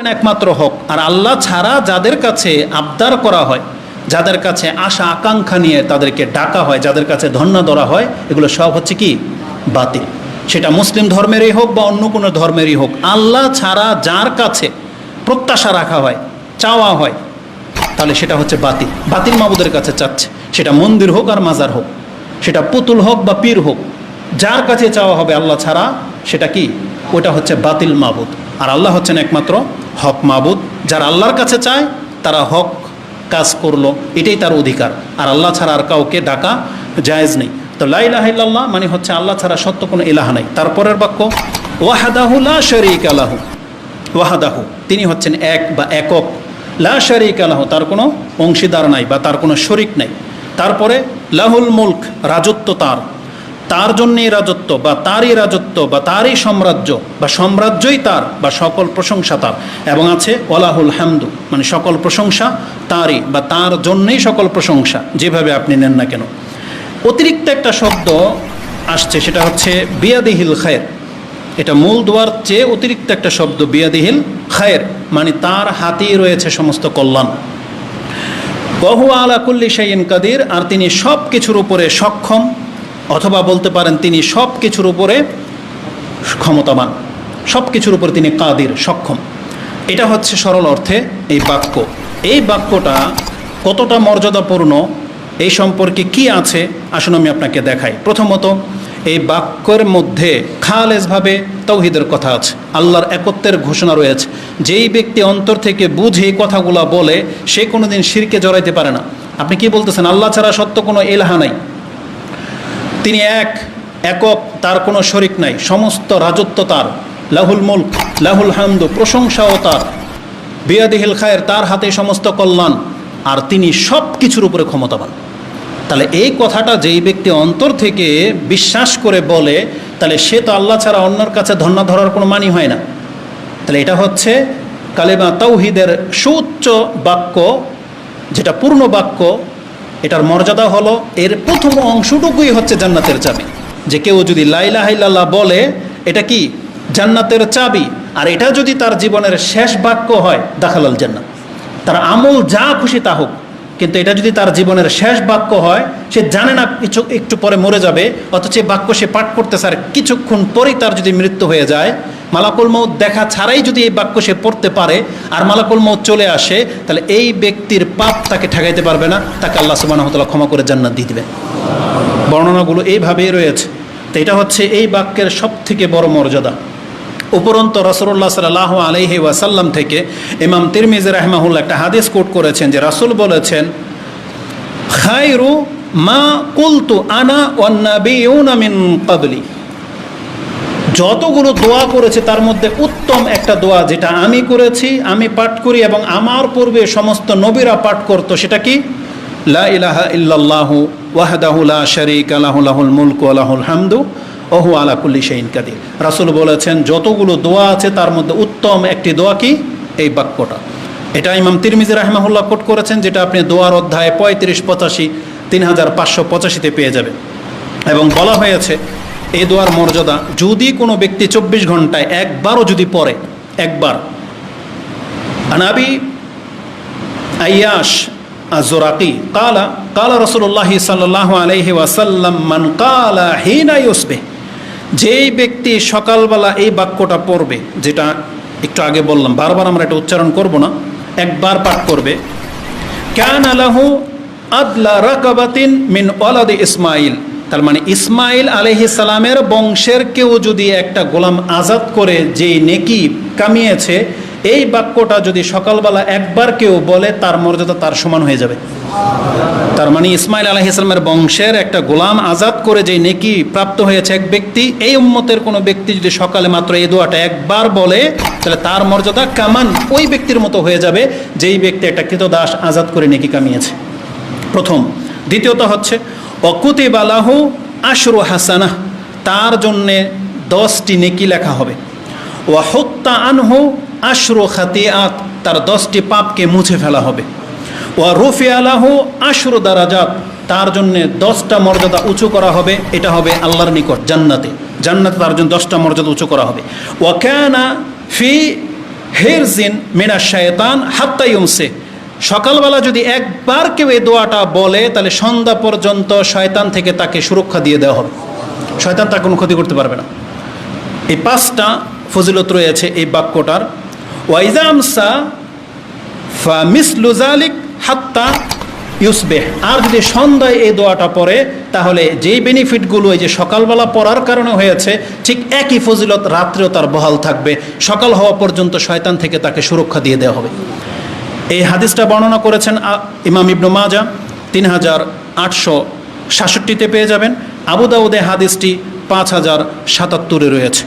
হলেন একমাত্র হক। আর আল্লাহ ছাড়া যাদের কাছে আবদার করা হয়, যাদের কাছে আশা, আকাঙ্ক্ষা নিয়ে তাদেরকে ডাকা হয়, যাদের কাছে ধন্য ধরা হয়, এগুলো সব হচ্ছে কি? বাতিল। সেটা মুসলিম ধর্মেরই হোক বা অন্য কোনো ধর্মেরই হোক, আল্লাহ ছাড়া যার কাছে প্রত্যাশা রাখা হয়, চাওয়া হয়, তাহলে সেটা হচ্ছে বাতিল। বাতিল মাবুদের কাছে চাচ্ছে। সেটা মন্দির হোক আর মাজার হোক, সেটা পুতুল হোক বা পীর হোক, যার কাছে চাওয়া হবে আল্লাহ ছাড়া, সেটা কি? ওটা হচ্ছে বাতিল মাবুদ। আর আল্লাহ হচ্ছেন একমাত্র হক মাবুদ, যারা আল্লাহর কাছে চায়, তারা হক কাজ করল। এটাই তার অধিকার। আর আল্লাহ ছাড়া আর কাউকে ডাকা জায়েজ নেই। তো লাইলাহিল্লাহ মানে হচ্ছে আল্লাহ ছাড়া সত্য কোনো এলাহা নাই। তারপরের বাক্য, ওয়াহাদাহু লা শরিক আলাহু ওয়াহাদাহু, তিনি হচ্ছেন এক বা একক। লা শরিক আলাহু তার কোনো অংশীদার নাই বা তার কোনো শরিক নাই। তারপরে, লাহুল মুলক, রাজত্ব তার। তার জন্যই রাজত্ব বা তারই রাজত্ব বা তারই সাম্রাজ্য বা সাম্রাজ্যই তার বা সকল প্রশংসা তার। এবং আছে ওলাহুল হামদু মানে সকল প্রশংসা তারই বা তার জন্যই সকল প্রশংসা, যেভাবে আপনি নেন না কেন। অতিরিক্ত একটা শব্দ আসছে, সেটা হচ্ছে বিয়াদিহিল খায়ের। এটা মূল দোয়ার চেয়ে অতিরিক্ত একটা শব্দ, বিয়াদিহিল খায়ের মানে তার হাতেই রয়েছে সমস্ত কল্যাণ। বহু আলা কুল্লি শাইন কাদির, আর তিনি সব কিছুর উপরে সক্ষম অথবা বলতে পারেন তিনি সব কিছুর উপরে ক্ষমতাবান সব কিছুর উপরে তিনি কাদির, সক্ষম। এটা হচ্ছে সরল অর্থে এই বাক্য। এই বাক্যটা কতটা মর্যাদাপূর্ণ, এই সম্পর্কে কি আছে, আসুন আমি আপনাকে দেখাই। প্রথমত, এই বাক্যের মধ্যে খালেজভাবে তৌহিদের কথা আছে। আল্লাহর একত্বের ঘোষণা রয়েছে। যেই ব্যক্তি অন্তর থেকে বুঝে কথাগুলো বলে, সে কোনোদিন শিরকে জড়াইতে পারে না। আপনি কি বলতেছেন, আল্লাহ ছাড়া সত্য কোনো এলাহা নাই? তিনি এক, একক, তার কোনো শরিক নাই, সমস্ত রাজত্ব তার, লাহুল মুল্ক, লাহুল হামদু, প্রশংসাও তার। বিয়াদিহিল খায়ের তার হাতে সমস্ত কল্যাণ, আর তিনি সব কিছুর উপরে ক্ষমতাবান। তাহলে এই কথাটা যেই ব্যক্তি অন্তর থেকে বিশ্বাস করে বলে, তাহলে সে তো আল্লাহ ছাড়া অন্যর কাছে ধন্য ধরার কোনো মানি হয় না। তাহলে এটা হচ্ছে কালেমা তৌহিদের সুউচ্চ বাক্য, যেটা পূর্ণ বাক্য এটার মর্যাদা হলো এর প্রথম অংশটুকুই হচ্ছে জান্নাতের চাবি। যে কেউ যদি লাইলা হাইল্লাহ বলে, এটা কি জান্নাতের চাবি? আর এটা যদি তার জীবনের শেষ বাক্য হয়, দাখালাল জান্নাত। তার আমল যা খুশি তা হোক, কিন্তু এটা যদি তার জীবনের শেষ বাক্য হয়, সে জানে না কিছু একটু পরে মরে যাবে, অথচ বাক্য সে পাঠ করতেছে আর কিছুক্ষণ পরেই তার যদি মৃত্যু হয়ে যায় মালাকুল মৌত দেখা ছাড়াই যদি এই বাক্য সে পড়তে পারে আর মালাকুল মৌত চলে আসে, তাহলে এই ব্যক্তির পাপ তাকে ঠেকাইতে পারবে না, তাকে আল্লাহ সুবাহতলা ক্ষমা করে জান্নাত দিয়ে দিবেন বর্ণনাগুলো এইভাবেই রয়েছে। তো এটা হচ্ছে এই বাক্যের সব থেকে বড় মর্যাদা। উপরন্ত রসুল্লাহ সাল্লাহ আলহি ওয়াসাল্লাম থেকে ইমাম তিরমিজ রাহমাহুল্লাহ একটা হাদিস কোট করেছেন যে রাসুল বলেছেন খাইরু মা কুলতু আনা ওয়ান্নাবিউনা মিন কাবলি যতগুলো দোয়া করেছে, তার মধ্যে উত্তম একটা দোয়া যেটা আমি করেছি, আমি পাঠ করি এবং আমার পূর্বে সমস্ত নবীরা পাঠ করতো, সেটা কি? লা ইলাহা ইল্লাল্লাহু শারীকা হামদু রাসূল বলেছেন, যতগুলো দোয়া আছে, তার মধ্যে উত্তম একটি দোয়া কি? এই বাক্যটা। এটা ইমাম তিরমিজি রাহমাহুল্লাহ কোট করেছেন, যেটা আপনি দোয়ার অধ্যায় পঁয়ত্রিশ, পঁচাশি, তিন হাজার পাঁচশো পঁচাশিতে পেয়ে যাবেন। এবং বলা হয়েছে এই দোয়ার মর্যাদা, যদি কোনো ব্যক্তি চব্বিশ ঘন্টায় একবারও যদি পড়ে, একবার। আনাবি আয়াস আজরাকি কালা কালা রসুল্লাহ সাল্লাহ আলহি ওয়াসাল্লাম, মান কালা হিনাই ওসবে যেই ব্যক্তি সকালবেলা এই বাক্যটা পড়বে, যেটা একটু আগে বললাম, বারবার আমরা এটা উচ্চারণ করব না, একবার পাঠ করবে, ক্যান আলাহু আদলা রাকাবাতিন মিন ওলাদ ইসমাইল। তার মানে ইসমাইল সালামের বংশের কেউ যদি একটা গোলাম আজাদ করে, যেই নেকি কামিয়েছে, এই বাক্যটা যদি সকালবেলা একবার কেউ বলে, তার মর্যাদা তার সমান হয়ে যাবে। তার মানে ইসমাইল আলহ ইসলামের বংশের একটা গোলাম আজাদ করে যে নেকি প্রাপ্ত হয়েছে এক ব্যক্তি, এই উম্মতের কোনো ব্যক্তি যদি সকালে মাত্র এই দোয়াটা একবার বলে, তাহলে তার মর্যাদা কামান ওই ব্যক্তির মতো হয়ে যাবে, যেই ব্যক্তি একটা কৃতদাস আজাদ করে নেকি কামিয়েছে। প্রথম। দ্বিতীয়ত হচ্ছে অকুতিব আলাহু আশরু হাসানা তার জন্যে দশটি নেকি লেখা হবে। ওয়াহত্তা আনহু আশরু আত তার দশটি পাপকে মুছে ফেলা হবে। ওয়া রুফি আলাহু আশরু দারাজাত, তার জন্য দশটা মর্যাদা উঁচু করা হবে, এটা হবে আল্লাহর নিকট, জান্নাতে। জান্নাতে তার জন্য দশটা মর্যাদা উঁচু করা হবে। ওয়া ক্যানা ফি হেরজিন মিনা শায়তান হাত্তা ইউমসে সকালবেলা যদি একবার কেউ এই দোয়াটা বলে, তাহলে সন্ধ্যা পর্যন্ত শয়তান থেকে তাকে সুরক্ষা দিয়ে দেওয়া হবে। শয়তান তার কোনো ক্ষতি করতে পারবে না। এই পাঁচটা ফজিলত রয়েছে এই বাক্যটার। ওয়াইজামসা ফা মিসলুজালিক হাত্তা ইউসবেহ। আর যদি সন্ধ্যায় এই দোয়াটা পড়ে, তাহলে যেই বেনিফিটগুলো এই যে সকালবেলা পড়ার কারণে হয়েছে, ঠিক একই ফজিলত রাত্রেও তার বহাল থাকবে। সকাল হওয়া পর্যন্ত শয়তান থেকে তাকে সুরক্ষা দিয়ে দেওয়া হবে। এই হাদিসটা বর্ণনা করেছেন ইমাম ইবনু মাজা তিন হাজার আটশো সাতষট্টিতে পেয়ে যাবেন। আবুদাউদে হাদিসটি পাঁচ হাজার সাতাত্তরে রয়েছে।